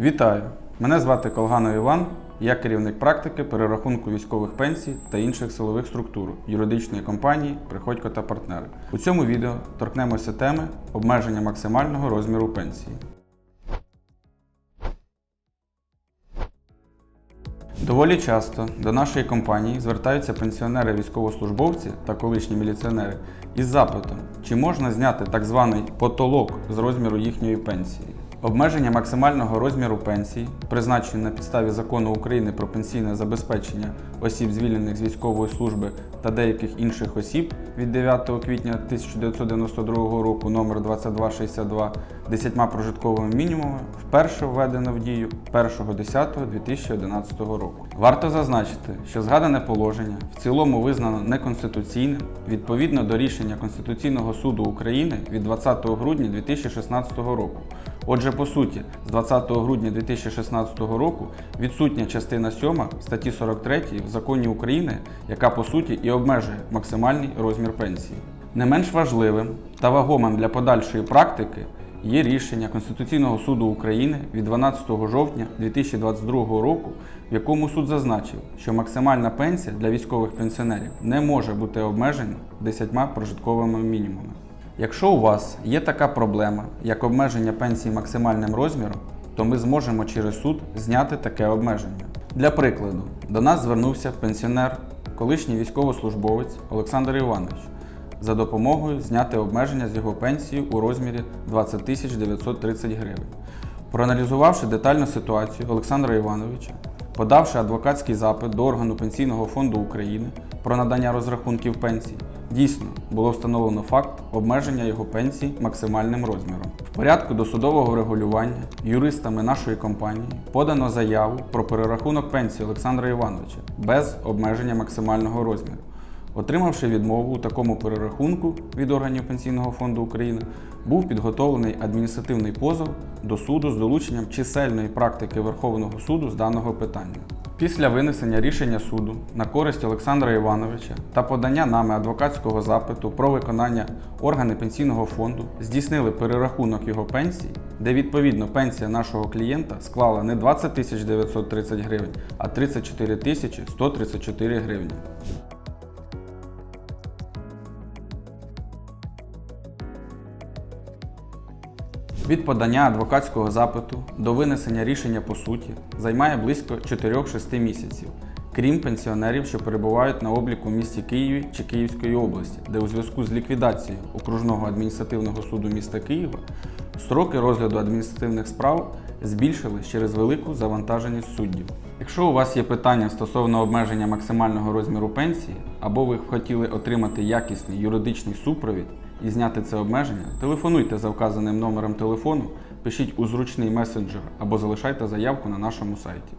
Вітаю! Мене звати Колганов Іван. Я керівник практики перерахунку військових пенсій та інших силових структур юридичної компанії Приходько та партнери. У цьому відео торкнемося теми обмеження максимального розміру пенсії. Доволі часто до нашої компанії звертаються пенсіонери-військовослужбовці та колишні міліціонери із запитом, чи можна зняти так званий потолок з розміру їхньої пенсії. Обмеження максимального розміру пенсії, призначені на підставі закону України про пенсійне забезпечення осіб, звільнених з військової служби та деяких інших осіб від 9 квітня 1992 року номер 2262 10 прожитковими мінімумами вперше введено в дію 1.10.2011 року. Варто зазначити, що згадане положення в цілому визнано неконституційним відповідно до рішення Конституційного суду України від 20 грудня 2016 року. Отже, по суті, з 20 грудня 2016 року відсутня частина 7 статті 43 в законі України, яка по суті і обмежує максимальний розмір пенсії. Не менш важливим та вагомим для подальшої практики є рішення Конституційного суду України від 12 жовтня 2022 року, в якому суд зазначив, що максимальна пенсія для військових пенсіонерів не може бути обмежена 10 прожитковими мінімумами. Якщо у вас є така проблема, як обмеження пенсії максимальним розміром, то ми зможемо через суд зняти таке обмеження. Для прикладу, до нас звернувся пенсіонер, колишній військовослужбовець Олександр Іванович за допомогою зняти обмеження з його пенсії у розмірі 20 930 гривень. Проаналізувавши детальну ситуацію Олександра Івановича, подавши адвокатський запит до органу Пенсійного фонду України про надання розрахунків пенсій, дійсно було встановлено факт обмеження його пенсій максимальним розміром. В порядку досудового регулювання юристами нашої компанії подано заяву про перерахунок пенсії Олександра Івановича без обмеження максимального розміру. Отримавши відмову у такому перерахунку від органів Пенсійного фонду України, був підготовлений адміністративний позов до суду з долученням чисельної практики Верховного суду з даного питання. Після винесення рішення суду на користь Олександра Івановича та подання нами адвокатського запиту про виконання органи пенсійного фонду здійснили перерахунок його пенсії, де відповідно пенсія нашого клієнта склала не 20 930 гривень, а 34 134 гривні. Від подання адвокатського запиту до винесення рішення по суті займає близько 4-6 місяців, крім пенсіонерів, що перебувають на обліку в місті Києві чи Київської області, де у зв'язку з ліквідацією окружного адміністративного суду міста Києва строки розгляду адміністративних справ збільшились через велику завантаженість суддів. Якщо у вас є питання стосовно обмеження максимального розміру пенсії, або ви хотіли отримати якісний юридичний супровід і зняти це обмеження, телефонуйте за вказаним номером телефону, пишіть у зручний месенджер або залишайте заявку на нашому сайті.